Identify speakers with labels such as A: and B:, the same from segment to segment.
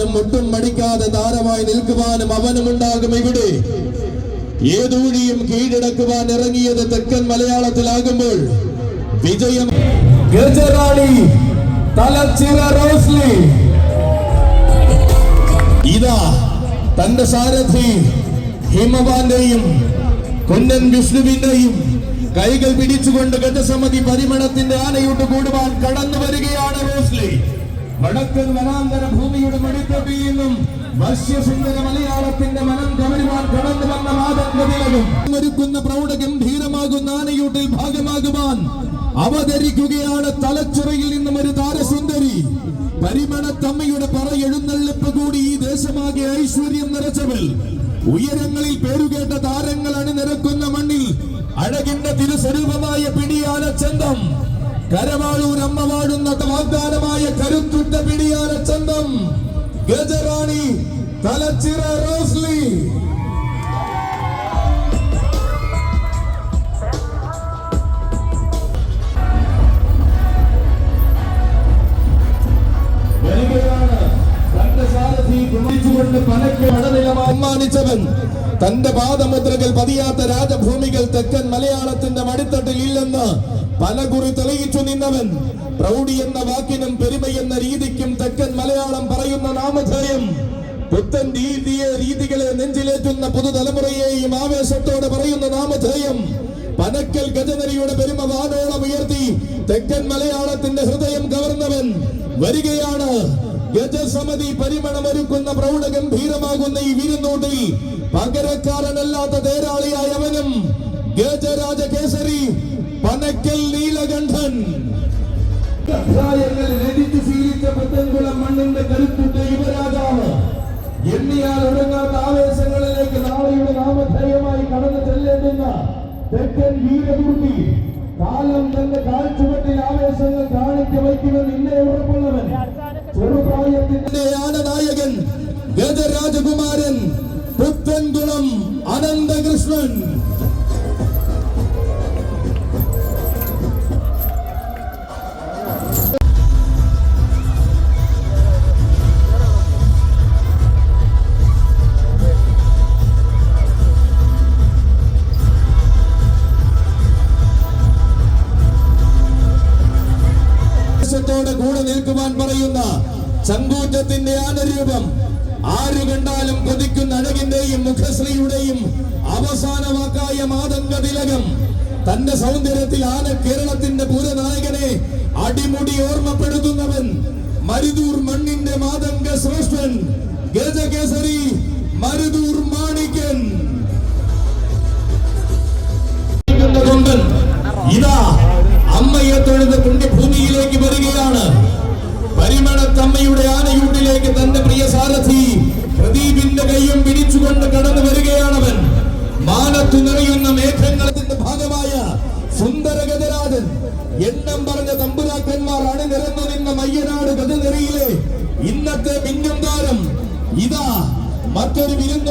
A: തീർക്കുവാനും ഒട്ടും മടിക്കാതെ താരമായി നിൽക്കുവാനും അവനുമുണ്ടാകും ഇവിടെ. ഏതൂഴിയും കീഴടക്കുവാൻ ഇറങ്ങിയത് തെക്കൻ മലയാളത്തിലാകുമ്പോൾ വിജയം. ഗജറാണി റോസ്ലി. ഇതാ തന്റെ സാരഥി ഹിമവാന്റെയും കുന്നൻ വിഷ്ണുവിന്റെയും കൈകൾ പിടിച്ചുകൊണ്ട് ഗജസമിതി പരിമണത്തിന്റെ ആനയോട്ട് കൂടുവാൻ കടന്നു വരികയാണ് റോസ്ലി. വടക്കൻ വനാന്തര ഭൂമിയുടെ മടിത്തട്ടിൽ നിന്നും വശ്യസുന്ദര മലയാളത്തിന്റെ മനം കവരുവാൻ കടന്നു വന്ന മാതങ്കതിലകം ഒരുക്കുന്ന പ്രൗഢ ഗംഭീരമാകുന്ന ആനയൂട്ടിൽ ഭാഗമാകുവാൻ അവതരിക്കുകയാണ് തലച്ചുറയിൽ നിന്നും ഒരു താരസുന്ദരി. പരിമണത്തമ്മയുടെ പറ എഴുന്നള്ളിപ്പ് കൂടി ഈ ദേശമാകെ ഐശ്വര്യം നിറച്ചവൾ. ഉയരങ്ങളിൽ പേരുകേട്ട താരങ്ങൾ അണിനിരക്കുന്ന മണ്ണിൽ അഴകിന്റെ തിരുസ്വരൂപമായ പിടിയാന ചന്തം കരവാളൂർ അമ്മ വാഴുന്ന വാഗ്ദാനമായ കരുത്തുറ്റ പിടിയാന ചന്തം ഗജറാണി തലച്ചിറ റോസ്ലി സമ്മാനിച്ചവൻ തന്റെ പാദമുദ്രകൾ പതിയാത്ത രാജഭൂമികൾ തെക്കൻ മലയാളത്തിന്റെ മടിത്തട്ടിൽ ഇല്ലെന്ന് പലകുറി തെളിയിച്ചു നിന്നവൻ പ്രൗഢി എന്ന വാക്കിനും പെരുമയെന്ന രീതിക്കും തെക്കൻ മലയാളം പറയുന്ന നാമധേയം പുത്തൻ രീതിയെ രീതികളെ നെഞ്ചിലേറ്റുന്ന പുതുതലമുറയെയും ആവേശത്തോടെ പറയുന്ന നാമധേയം പനക്കൽ ഗജനരിയുടെ പെരുമ വാനോളം ഉയർത്തി തെക്കൻ മലയാളത്തിന്റെ ഹൃദയം കവർന്നവൻ വരികയാണ്. ഗജസമിതി പരിമണമൊരുക്കുന്ന പ്രൗഢ ഗംഭീരമാകുന്ന ഈ വിരുന്നോട്ടിൽ പകരക്കാരനല്ലാത്ത തേരാളിയായ അവനും ഗജരാജ അധ്യായങ്ങളിൽ രചിച്ചു ശീലിച്ച പുത്തൻകുളം മണ്ണിന്റെ കരുത്തുറ്റ യുവരാജാവ് എണ്ണിയാൽ ഉറങ്ങാത്ത ആവേശങ്ങളിലേക്ക് നാളെയുടെ നാമധേയമായി കടന്നു ചെല്ലേണ്ടുന്ന തെക്കൻ കാലം തന്റെ കാൽച്ചുവട്ടിൽ ആവേശങ്ങൾ കാണിക്ക വയ്ക്കുമെന്ന് ഇന്നേ ഉറപ്പുള്ളവൻ. ചെറുപ്രായത്തിന്റെ ആനനായകൻ ഗജരാജകുമാരൻ പുത്തൻകുളം അനന്തകൃഷ്ണൻ. കൂടെ പറയുന്ന ചങ്കൂറ്റത്തിന്റെ ആനരൂപം ആരു കണ്ടാലും കൊതിക്കുന്ന അഴകിന്റെയും മുഖശ്രീയുടെയും അവസാന വാക്കായ മാതംഗ തിലകം. തന്റെ സൗന്ദര്യത്തിൽ ആന കേരളത്തിന്റെ പൂരനായകനെ അടിമുടി ഓർമ്മപ്പെടുത്തുന്നവൻ മരുതൂർ മണ്ണിന്റെ മാതംഗ ശ്രേഷ്ഠൻ. ഗജകേസരി മരുതൂർ മാണിക്കൻ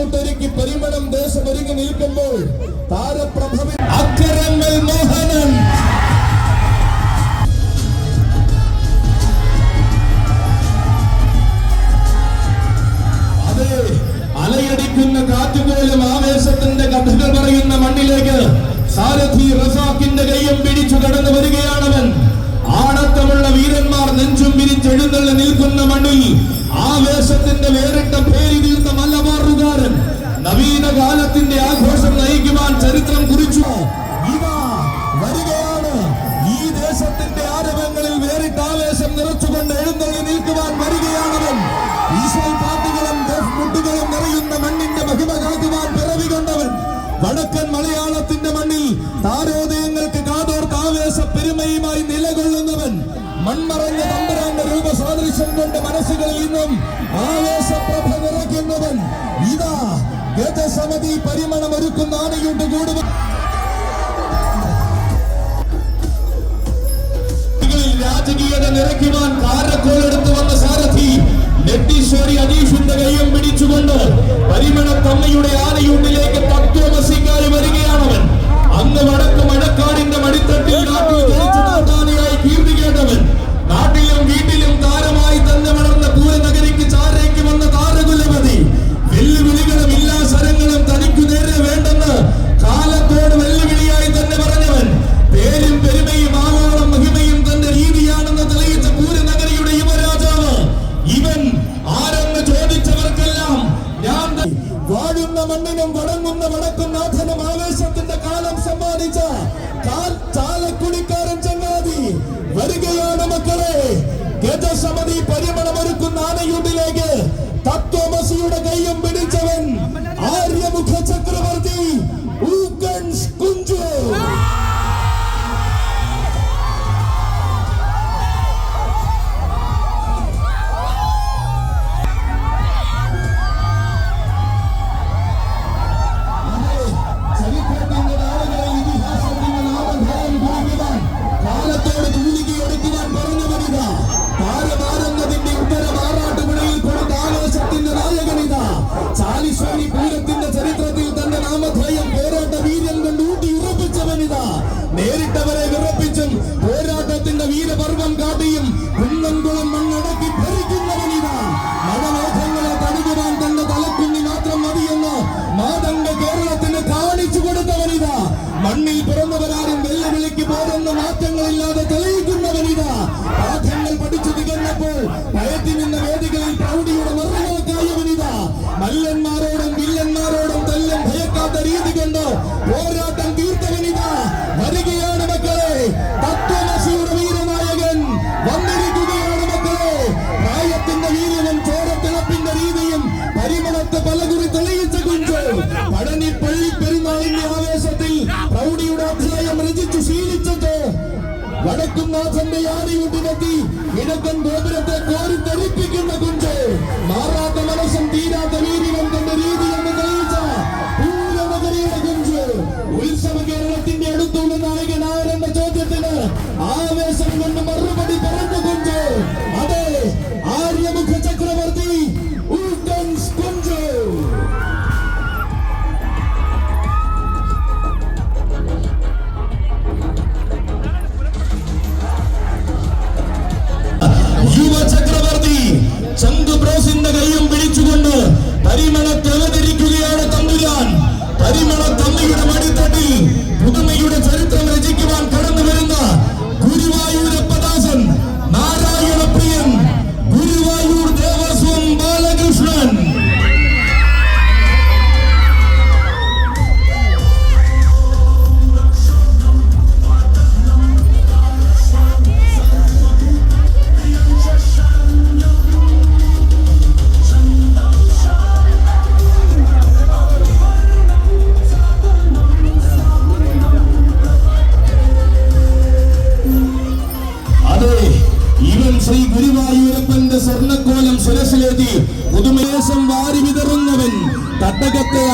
A: മറ്റൊരു പരിമളം ദേശം ഒരുങ്ങി നിൽക്കുമ്പോൾ താരപ്രഭവി അക്ഷരങ്ങൾ മോഹനൻ. അതെ അലയടിക്കുന്ന കാറ്റുപോലും ആവേശത്തിന്റെ കഥകൾ പറയുന്ന മണ്ണിലേക്ക് സാരഥി റസാഖിന്റെ കയ്യും പിടിച്ചു കടന്നു വരികയാണവൻ. ആണത്തമുള്ള വീരന്മാർ നെഞ്ചും പിരിച്ചെഴുന്നള്ളി നിൽക്കുന്ന മണ്ണിൽ ആവേശത്തിന്റെ വേറിട്ട പേരി തീർന്ന മലബാറുകാരൻ നവീന കാലത്തിന്റെ ആഘോഷം നയിക്കുവാൻ ചരിത്രം കുറിച്ചു. ഇതാ വരികയാണ്. ഈ ദേശത്തിന്റെ ആരവങ്ങളിൽ വേറിട്ട ആവേശം നിറച്ചുകൊണ്ട് എഴുന്നള്ളി നിൽക്കുവാൻ വരികയാണവൻ. ഈശ്വൽ പാട്ടുകളും മുട്ടുകളും നിറയുന്ന മണ്ണിന്റെ മഹിമ കാക്കുവാൻ പിറവി കണ്ടവൻ. വടക്കൻ മലയാളത്തിന്റെ മണ്ണിൽ താരോദയങ്ങൾക്ക് കാതോർത്ത് ആവേശ പെരുമയുമായി നിലകൊള്ളുന്നവൻ. മൺമറഞ്ഞ തമ്പുരാന്റെ രൂപസാദൃശ്യം കൊണ്ട് മനസ്സുകളിൽ നിന്നും ആവേശപ്രഭ നിറയ്ക്കുന്നവൻ. ഇതാ ഗജസമിതി പരിമണം ഒരുക്കുന്ന ആനയുണ്ട് കൂടുതൽ രാജകീയത നിറയ്ക്കുവാൻ കാരക്കോൽ എടുത്തു വന്ന സാരഥി നെട്ടീശ്വരി അനീഷിന്റെ കൈയും പിടിച്ചുകൊണ്ട് പരിമണത്തമ്മയുടെ ആനയൂട്ടിലേക്ക് തത്വമസിക്കാരി വരികയാണവൻ. അന്ന് വടക്ക് മഴക്കാടിന്റെ മടിത്തട്ടിൽ നാട്ടിൽ ജനിച്ചു നാട്ടാനയായി കീർത്തി കേട്ടവൻ നാട്ടിലും വീട്ടിലും താരമായി തന്നെ വളർന്ന പൂരന വടക്കുംനാഥന്റെ യാനയുണ്ടിനെത്തി കിഴക്കൻ ഗോപുരത്തെ കോരി തെളിപ്പിക്കുന്ന കുഞ്ച്. മാറാത്ത മനസ്സും തീരാത്ത വീര്യം തന്റെ രീതി എന്ന് തെളിയിച്ച പൂരനഗരിയുടെ കുഞ്ച്. ഉത്സവ കേരളത്തിന്റെ അടുത്തുള്ള നായകൻ ആരെന്ന ചോദ്യത്തിന് ആവേശം കൊണ്ട് മറുപടി പരിമളത്ത് അവതരിക്കുകയാണ് തമ്പുരാൻ. പരിമള തമ്മിയുടെ മടിത്തട്ടിൽ പുതുമയുടെ ചരിത്രം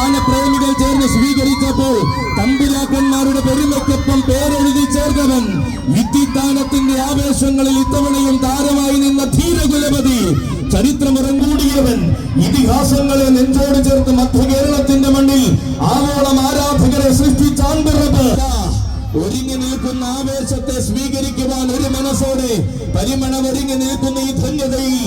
A: ആനപ്രേമികൾ ചേർന്ന് സ്വീകരിച്ചപ്പോൾ തമ്പുരാക്കന്മാരുടെ പെരുമക്കൊപ്പം പേരെഴുതി ചേർന്നവൻ വിദ്യുത്താനത്തിന്റെ ആവേശങ്ങളിൽ ഇത്തവണയും താരമായി നിന്ന ധീരകുലപതി ചരിത്രമിറങ്ങൂടിയവൻ ഇതിഹാസങ്ങളെ നെഞ്ചോട് ചേർത്ത് മധ്യ കേരളത്തിന്റെ മണ്ണിൽ ആവോളം ആരാധകരെ സൃഷ്ടിച്ചാൻപിറപ്പ് ഒരുങ്ങി നിൽക്കുന്ന ആവേശത്തെ സ്വീകരിക്കുവാൻ ഒരു മനസ്സോടെ പരിമണമൊരുങ്ങി നിൽക്കുന്ന ഈ ധന്യതയിൽ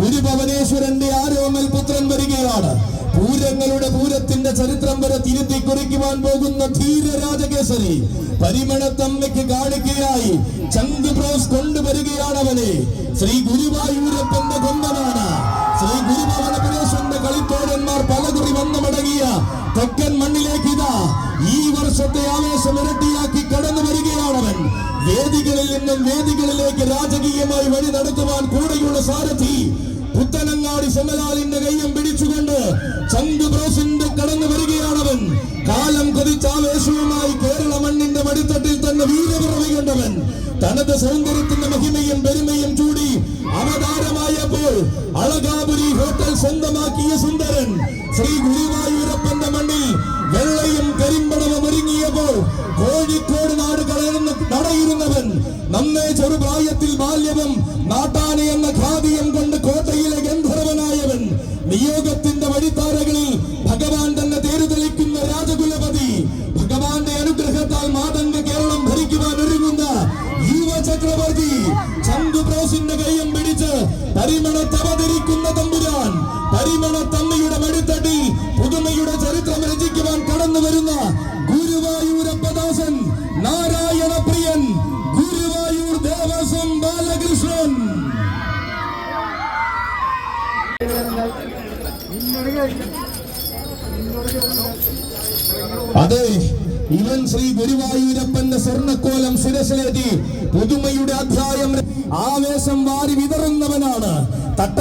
A: ഗുരുഭവനേശ്വരന്റെ ആരോമൽ പുത്രൻ വരികയാണ്. പൂരങ്ങളുടെ പൂരത്തിന്റെ ചരിത്രം വരെ തിരുത്തി കുറിക്കുവാൻ പോകുന്ന ധീര രാജകേസരി പരിമണത്തമ്മയ്ക്ക് കാണിക്കയായി ചന്ദ് ബ്രോസ് കൊണ്ടുവരികയാണ് അവനെ. ശ്രീ ഗുരുവായൂരപ്പന്റെ കൊമ്പനാണ്. ശ്രീ ഗുരുഭവനപുരേശ്വരന്റെ കളിത്തോഴന്മാർ പലകുറി വന്നു മടങ്ങിയ തെക്കൻ മണ്ണിലേക്ക് ഇതാ ഈ വർഷത്തെ ആവേശം ഇരട്ടിയാക്കി കടന്നു വരികയാണവൻ. വേദികളിൽ നിന്നും വേദികളിലേക്ക് രാജകീയമായി വഴി നടത്തുവാൻ കൂടെയുള്ള സാരഥി പുത്തനങ്ങാടി സമലാലിന്റെ കയ്യം പിടിച്ചുകൊണ്ട് ചന്ത് ബ്രോസിന്റെ കടന്നു വരികയാണവൻ. കാലം കൊതിച്ചാവേശവുമായി കേരള മണ്ണിന്റെ മടിത്തട്ടിൽ തന്നെ വീരപിറവി കണ്ടവൻ തനത് സൗന്ദര്യത്തിന്റെ മഹിമയും പെരുമയും ചൂടി അവതാരമായപ്പോൾ അളകാപുരി ഹോട്ടൽ സ്വന്തമാക്കിയ സുന്ദരൻ ശ്രീ ഗുരുവായൂരപ്പന്റെ മണ്ണിൽ വെള്ളയും കരിമ്പടവും ഒരുങ്ങിയപ്പോൾ കോഴിക്കോട് നാട് കളയുന്ന നടയിരുന്നവൻ. നമ്മെ ചെറുപ്രായത്തിൽ ബാല്യവും നാട്ടാന എന്ന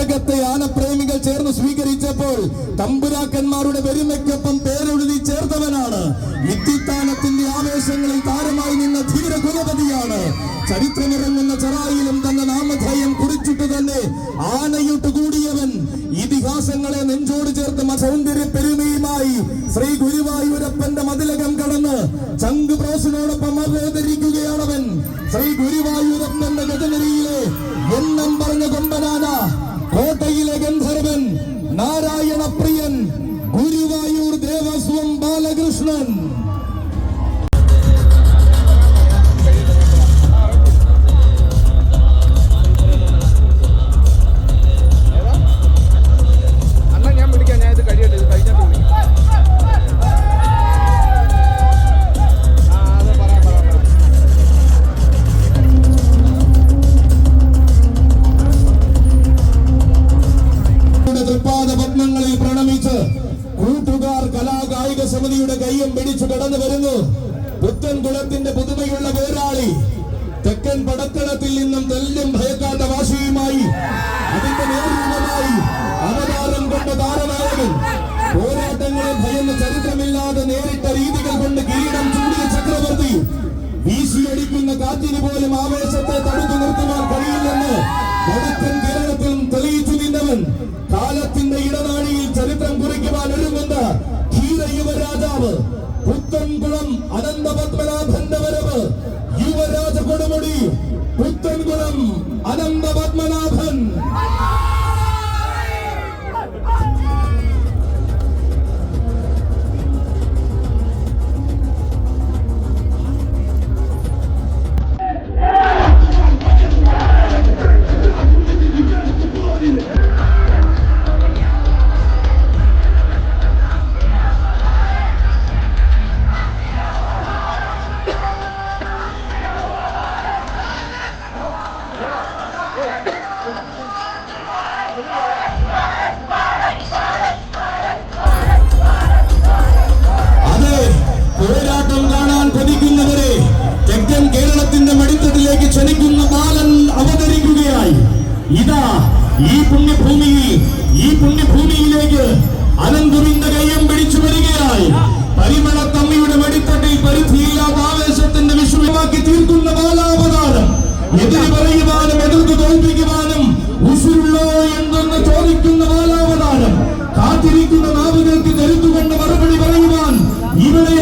A: തട്ടകത്തെ ആനപ്രേമികൾ ചേർന്ന് സ്വീകരിച്ചപ്പോൾ തമ്പുരാക്കന്മാരുടെ പെരുമയ്ക്കൊപ്പം പേരെഴുതി ചേർത്തവനാണ്. വിദ്യുത്താനത്തിന്റെ ആവേശങ്ങളിൽ താരമായി നിന്ന ധീര കുലപതിയാണ് ചരിത്രമിറങ്ങുന്ന ചെറായിലും തന്റെ നാമധേയം കുറിച്ചിട്ട് തന്നെ ആനയിട്ട് കൂടിയവൻ ഇതിഹാസങ്ങളെ നെഞ്ചോട് ചേർത്ത് സൗന്ദര്യ പെരുമയുമായി ശ്രീ ഗുരുവായൂരപ്പന്റെ മതിലകം കടന്ന് ചങ്ക് ബ്രോസിനോടൊപ്പം അവതരിക്കുകയാണവൻ. ശ്രീ ഗുരുവായൂരപ്പന്റെ ഗജനരിയിലെ എണ്ണം പറഞ്ഞ കൊമ്പനാന കോട്ടയിലെ ഗന്ധർവൻ നാരായണപ്രിയൻ ഗുരുവായൂർ ദേവസ്വം ബാലകൃഷ്ണൻ. വീശുന്ന കാറ്റിന് പോലും ആവേശത്തെ തടുത്തു നിർത്തുവാൻ കഴിയില്ലെന്ന് യാഥാർത്ഥ്യമാക്കി തീർക്കുന്ന ബാലാവതാരം എതിര് പറയുവാനും എതിർത്ത് തോൽപ്പിക്കുവാനും ഉസുരുള്ളോ എന്തെന്ന് ചോദിക്കുന്ന ബാലാവതാരം കാത്തിരിക്കുന്ന നാവുകൾക്ക് കരുത്തുകൊണ്ട് മറുപടി പറയുവാൻ ഇവിടെ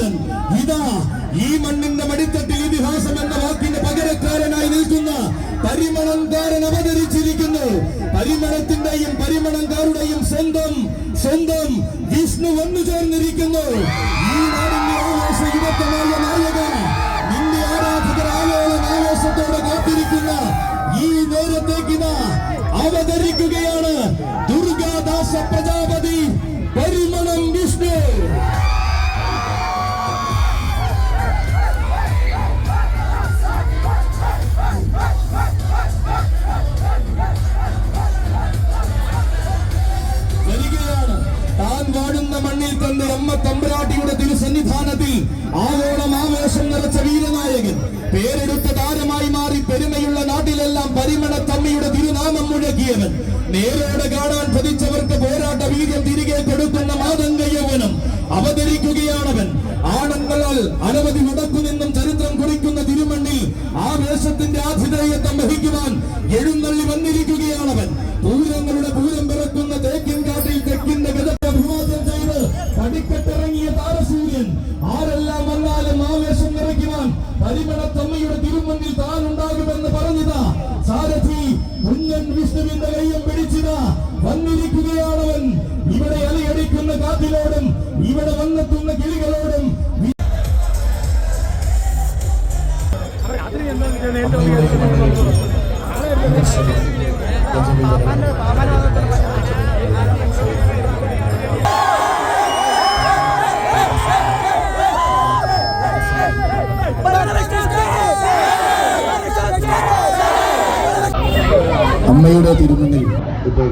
A: പരിമളംകാരൻ ഇതാ ഈ മണ്ണിന്റെ മടിത്തട്ടിൽ ഇതിഹാസം എന്ന വാക്കിന്റെ പകരക്കാരനായി നിൽക്കുന്ന പരിമളംകാരൻ അവതരിച്ചിരിക്കുന്നു. പരിമളത്തിന്റെയും പരിമളംകാരുടെയും സ്വന്തം സ്വന്തം വിഷ്ണു വന്നു ചേർന്നിരിക്കുന്നു. ഈ നാടിന്റെ ആവേശ യുവത്വമായ നായക നിന്റെ ആരാധകർ ആലോളം ആവേശത്തോടെ കാത്തിരിക്കുന്ന ഈ നേരത്തേക്ക് അവതരിക്കുകയാണ് ദുർഗാദാസ പ്രജാപതി മുഴക്കിയവൻ നേരോടെ കാണാൻ പതിച്ചവർക്ക് പോരാട്ട വീര്യം തിരികെ കൊടുക്കുന്ന മാതംഗ യൗവനം. അവതരിക്കുകയാണവൻ. ആണങ്ങളാൽ അനവധി മുടക്കു നിന്നും ചരിത്രം കുറിക്കുന്ന തിരുമണ്ണിൽ ആ വേഷത്തിന്റെ ആതിഥേയത്വം വഹിക്കുവാൻ എഴുന്നള്ളി വന്നിരിക്കുകയാണവൻ. പൂരങ്ങളുടെ പൂരം പിറക്കുന്ന തേക്കിൻ കാട്ടിൽ തെക്കിന്റെ അഭിവാദ്യം ചെയ്ത് പടിക്കെട്ടിറങ്ങിയ താരസൂര്യൻ. നിറയ്ക്കുവാൻ പരിമളത്തമ്മയുടെ തിരുമുന്നിൽ താൻ ഉണ്ടാകുമെന്ന് പറഞ്ഞതാ. സാരഥി കുഞ്ഞൻ വിഷ്ണുവിന്റെ കയ്യം പിടിച്ചിതാ. വന്നിരിക്കുകയാണവൻ. ഇവിടെ അലയടിക്കുന്ന കാറ്റിലോടും ഇവിടെ വന്നെത്തുന്ന കിളികളോടും അമ്മയുടെ തിരുമുന്നിൽ. ഇപ്പോൾ